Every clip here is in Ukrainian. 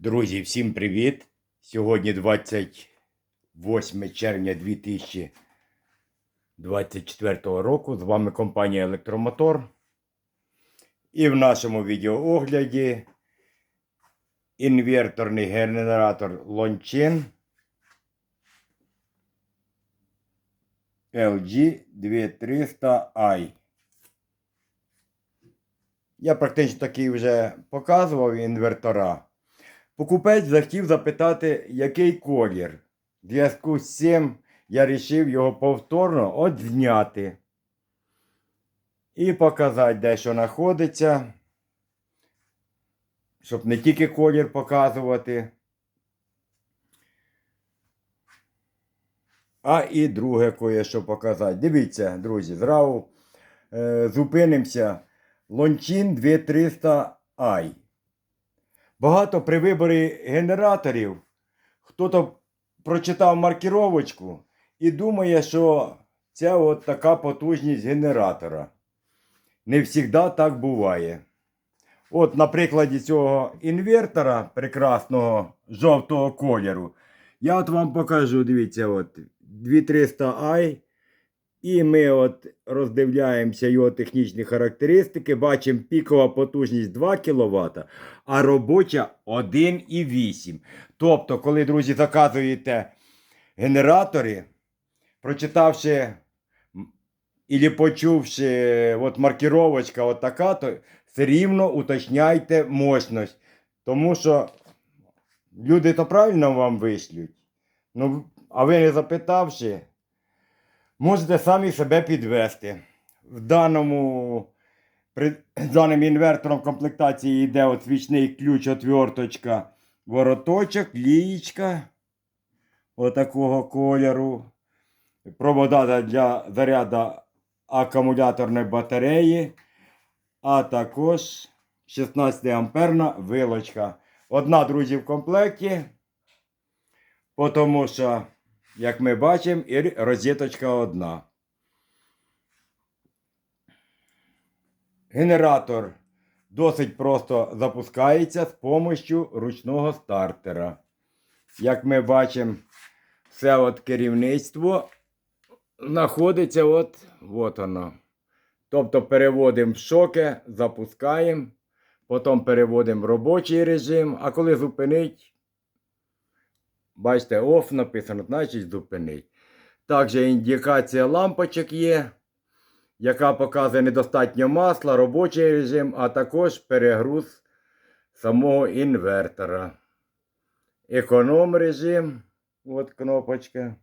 Друзі, всім привіт! Сьогодні 28 червня 2024 року. З вами компанія Електромотор. І в нашому відеоогляді інверторний генератор Longchin LG 2300i. Я практично такий вже показував інвертора. Покупець захотів запитати, який колір. В зв'язку з цим я вирішив його повторно одзняти. І показати, де що знаходиться. Щоб не тільки колір показувати. А і друге кое-що показати. Дивіться, друзі, зразу е, зупинимося. Лончин 2300i. Багато при виборі генераторів хто-то прочитав маркіровочку і думає, що це от така потужність генератора. Не завжди так буває. От на прикладі цього інвертора прекрасного жовтого кольору, я от вам покажу, дивіться, от 2300i. І ми от роздивляємося його технічні характеристики. Бачимо пікова потужність 2 кВт, а робоча 1,8. Тобто, коли, друзі, заказуєте генератори, прочитавши і почувши от маркіровочка от така, то все рівно уточняйте мощність. Тому що люди то правильно вам вишлють. Ну, а ви не запитавши, можете самі себе підвести. В даному при даним інвертором комплектації йде от свічний ключ, отверточка, вороточок, лієчка отакого кольору. Провода для заряду акумуляторної батареї, а також 16 амперна вилочка. Одна, друзі, в комплекті, тому що як ми бачимо, і розеточка одна. Генератор досить просто запускається з допомогою ручного стартера. Як ми бачимо, все от керівництво знаходиться от, от воно. Тобто переводимо в шоке, запускаємо, потім переводимо в робочий режим, а коли зупинить, Бачите, OFF написано, значить зупинить. Також індикація лампочок є, яка показує недостатньо масла, робочий режим, а також перегруз самого інвертора. Економ режим, от кнопочка.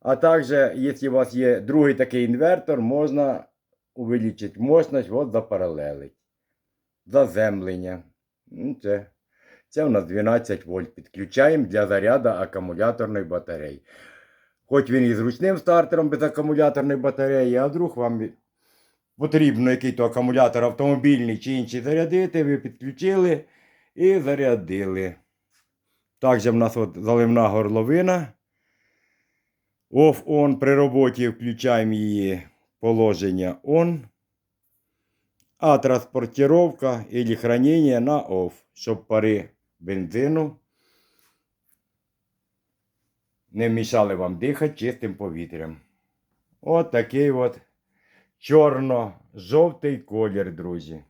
А також, якщо у вас є другий такий інвертор, можна увеличити мощність, от запаралелить. Заземлення. Ну, Це. Це у нас 12 вольт. Підключаємо для заряду акумуляторної батареї. Хоч він і з ручним стартером без акумуляторної батареї, а вдруг вам потрібно який-то акумулятор автомобільний чи інший зарядити, ви підключили і зарядили. Також в нас от заливна горловина. Off-on при роботі включаємо її положення on. А транспортировка или хранение на off, щоб пари бензину не мішали вам дихати чистим повітрям. От такий от чорно-жовтий колір, друзі.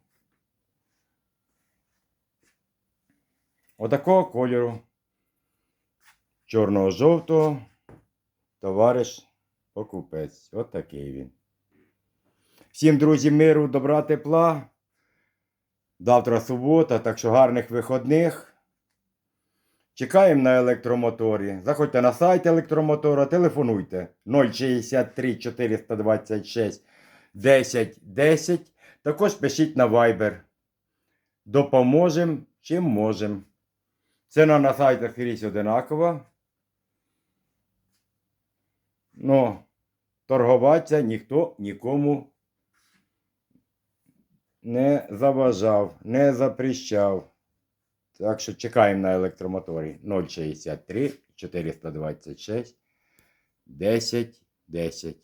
Отакого кольору. Чорного-жовтого товариш покупець. От такий він. Всім, друзі, миру, добра, тепла. Завтра субота, так що гарних виходних. Чекаємо на електромоторі. Заходьте на сайт електромотора, телефонуйте 063 426 10 10. Також пишіть на Viber. Допоможемо чим можемо. Ціна на сайтах скрізь одинакова. Ну, торгуватися ніхто нікому не заважав, не запрещав. Так що чекаємо на електромоторі 063 426 10 10.